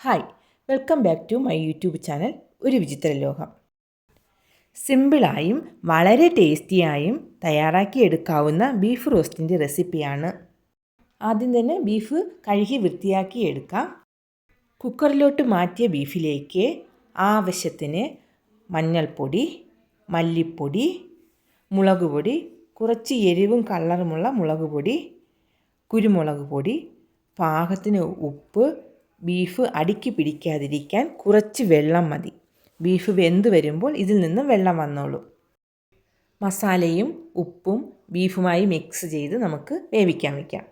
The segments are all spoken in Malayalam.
Hi welcome back to my YouTube channel ഒരു വിചിത്ര ലോകം സിമ്പിളായും വളരെ ടേസ്റ്റിയായും തയ്യാറാക്കിയെടുക്കാവുന്ന ബീഫ് റോസ്റ്റിന്റെ റെസിപ്പിയാണ് ആദ്യം തന്നെ ബീഫ് കഴുകി വൃത്തിയാക്കി എടുക്കാം. കുക്കറിലോട്ട് മാറ്റിയ ബീഫിലേക്ക് ആവശ്യത്തിന് മഞ്ഞൾപ്പൊടി മല്ലിപ്പൊടി മുളക് പൊടി കുറച്ച് എരിവും കളറുമുള്ള മുളക് പൊടി കുരുമുളക് പൊടി പാകത്തിന് ഉപ്പ് ബീഫ് അടുക്കി പിടിക്കാതിരിക്കാൻ കുറച്ച് വെള്ളം മതി. ബീഫ് വെന്ത് വരുമ്പോൾ ഇതിൽ നിന്ന് വെള്ളം വന്നോളൂ. മസാലയും ഉപ്പും ബീഫുമായി മിക്സ് ചെയ്ത് നമുക്ക് വേവിക്കാൻ വയ്ക്കാം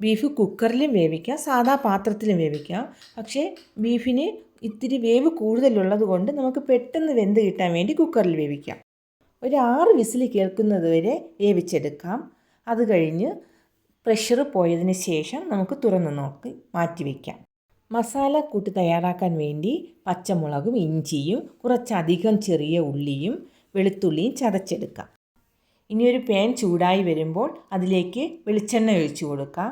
ബീഫ് കുക്കറിലും വേവിക്കാം സാധാ പാത്രത്തിലും വേവിക്കാം. പക്ഷേ ബീഫിന് ഇത്തിരി വേവ് കൂടുതലുള്ളത് കൊണ്ട് നമുക്ക് പെട്ടെന്ന് വെന്ത് കിട്ടാൻ വേണ്ടി കുക്കറിൽ വേവിക്കാം. ഒരു ആറ് വിസിൽ കേൾക്കുന്നത് വരെ വേവിച്ചെടുക്കാം. അത് കഴിഞ്ഞ് പ്രഷർ പോയതിന് ശേഷം നമുക്ക് തുറന്ന് നോക്കി മാറ്റി വയ്ക്കാം മസാല കൂട്ട് തയ്യാറാക്കാൻ വേണ്ടി പച്ചമുളകും ഇഞ്ചിയും കുറച്ചധികം ചെറിയ ഉള്ളിയും വെളുത്തുള്ളിയും ചതച്ചെടുക്കാം. ഇനിയൊരു പാൻ ചൂടായി വരുമ്പോൾ അതിലേക്ക് വെളിച്ചെണ്ണ ഒഴിച്ചു കൊടുക്കാം.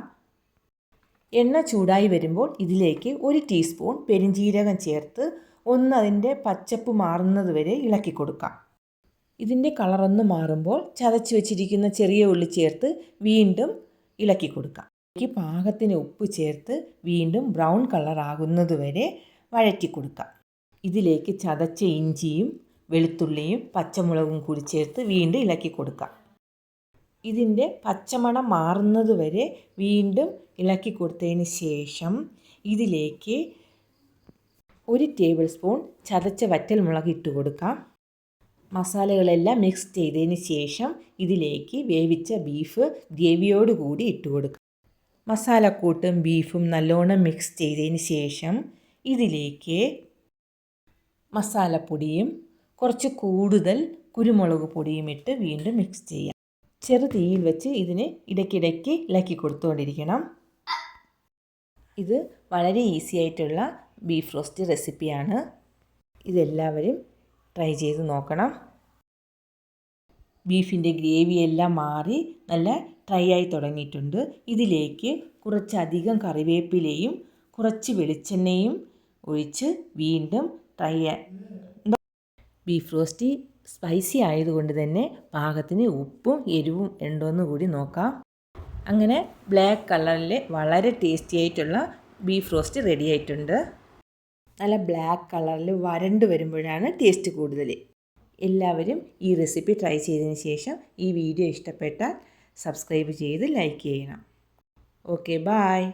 എണ്ണ ചൂടായി വരുമ്പോൾ ഇതിലേക്ക് ഒരു ടീസ്പൂൺ പെരിഞ്ജീരകം ചേർത്ത് ഒന്ന് അതിന്റെ പച്ചപ്പ് മാറുന്നത് വരെ ഇളക്കി കൊടുക്കാം. ഇതിന്റെ കളറൊന്ന് മാറുമ്പോൾ ചതച്ച് വെച്ചിരിക്കുന്ന ചെറിയ ഉള്ളി ചേർത്ത് വീണ്ടും ഇളക്കി കൊടുക്കാം. ഇതിലേക്ക് പാകത്തിന് ഉപ്പ് ചേർത്ത് വീണ്ടും ബ്രൗൺ കളറാകുന്നത് വരെ വഴറ്റി കൊടുക്കാം. ഇതിലേക്ക് ചതച്ച ഇഞ്ചിയും വെളുത്തുള്ളിയും പച്ചമുളകും കൂടി ചേർത്ത് വീണ്ടും ഇളക്കി കൊടുക്കാം. ഇതിന്റെ പച്ചമണം മാറുന്നത് വരെ വീണ്ടും ഇളക്കി കൊടുത്തതിന് ശേഷം ഇതിലേക്ക് ഒരു ടേബിൾ സ്പൂൺ ചതച്ച വറ്റൽ മുളക് ഇട്ട് കൊടുക്കാം. മസാലകളെല്ലാം മിക്സ് ചെയ്തതിന് ശേഷം ഇതിലേക്ക് വേവിച്ച ബീഫ് ഗ്രേവിയോട് കൂടി ഇട്ട് കൊടുക്കുക മസാലക്കൂട്ടും ബീഫും നല്ലോണം മിക്സ് ചെയ്തതിന് ശേഷം ഇതിലേക്ക് മസാലപ്പൊടിയും കുറച്ച് കൂടുതൽ കുരുമുളക് പൊടിയും ഇട്ട് വീണ്ടും മിക്സ് ചെയ്യാം. ചെറു തീയിൽ വെച്ച് ഇതിന് ഇടയ്ക്കിടയ്ക്ക് ഇളക്കി കൊടുത്തുകൊണ്ടിരിക്കണം. ഇത് വളരെ ഈസി ആയിട്ടുള്ള ബീഫ് റോസ്റ്റ് റെസിപ്പിയാണ് ഇതെല്ലാവരും ട്രൈ ചെയ്ത് നോക്കണം. ബീഫിന്റെ ഗ്രേവി എല്ലാം മാറി നല്ല ഡ്രൈ ആയി തുടങ്ങിയിട്ടുണ്ട്. ഇതിലേക്ക് കുറച്ചധികം കറിവേപ്പിലയും കുറച്ച് വെളിച്ചെണ്ണയും ഒഴിച്ച് വീണ്ടും ഡ്രൈ ബീഫ് റോസ്റ്റി സ്പൈസി ആയതുകൊണ്ട് തന്നെ പാകത്തിന് ഉപ്പും എരിവും ഉണ്ടോയെന്ന് കൂടി നോക്കാം. അങ്ങനെ ബ്ലാക്ക് കളറിൽ വളരെ ടേസ്റ്റി ആയിട്ടുള്ള ബീഫ് റോസ്റ്റ് റെഡി ആയിട്ടുണ്ട്. നല്ല ബ്ലാക്ക് കളറിൽ വരണ്ട് വരുമ്പോഴാണ് ടേസ്റ്റ് കൂടുതൽ എല്ലാവരും ഈ റെസിപ്പി ട്രൈ ചെയ്തതിന് ശേഷം ഈ വീഡിയോ ഇഷ്ടപ്പെട്ടാൽ സബ്സ്ക്രൈബ് ചെയ്ത് ലൈക്ക് ചെയ്യണം. Okay bye